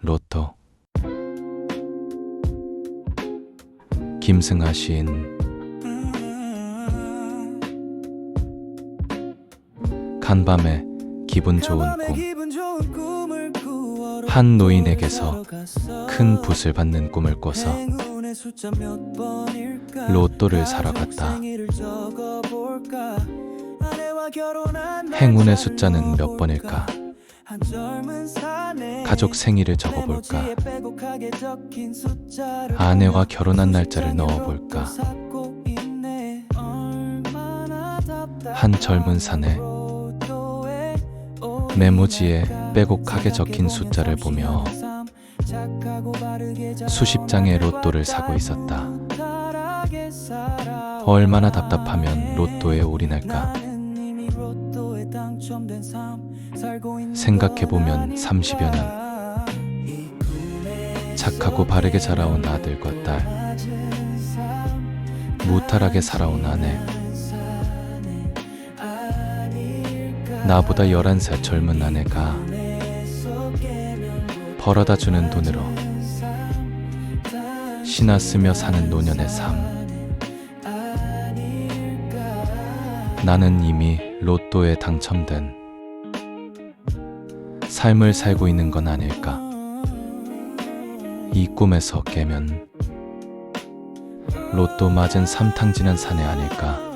로또. 김승하 시인. 간밤에 기분 좋은 꿈. 한 노인에게서 큰 붓을 받는 꿈을 꿔서 로또를 사러 갔다. 행운의 숫자는 몇 번일까? 가족 생일을 적어볼까? 아내와 결혼한 날짜를 넣어볼까? 한 젊은 사내 메모지에 빼곡하게 적힌 숫자를 보며 수십 장의 로또를 사고 있었다. 얼마나 답답하면 로또에 올인할까? 생각해보면 30여 년. 착하고 바르게 자라온 아들과 딸. 무탈하게 살아온 아내. 나보다 11살 젊은 아내가 벌어다 주는 돈으로 신나 쓰며 사는 노년의 삶. 나는 이미 로또에 당첨된 삶을 살고 있는 건 아닐까. 이 꿈에서 깨면 로또 맞은 삼탕 지난 사내 아닐까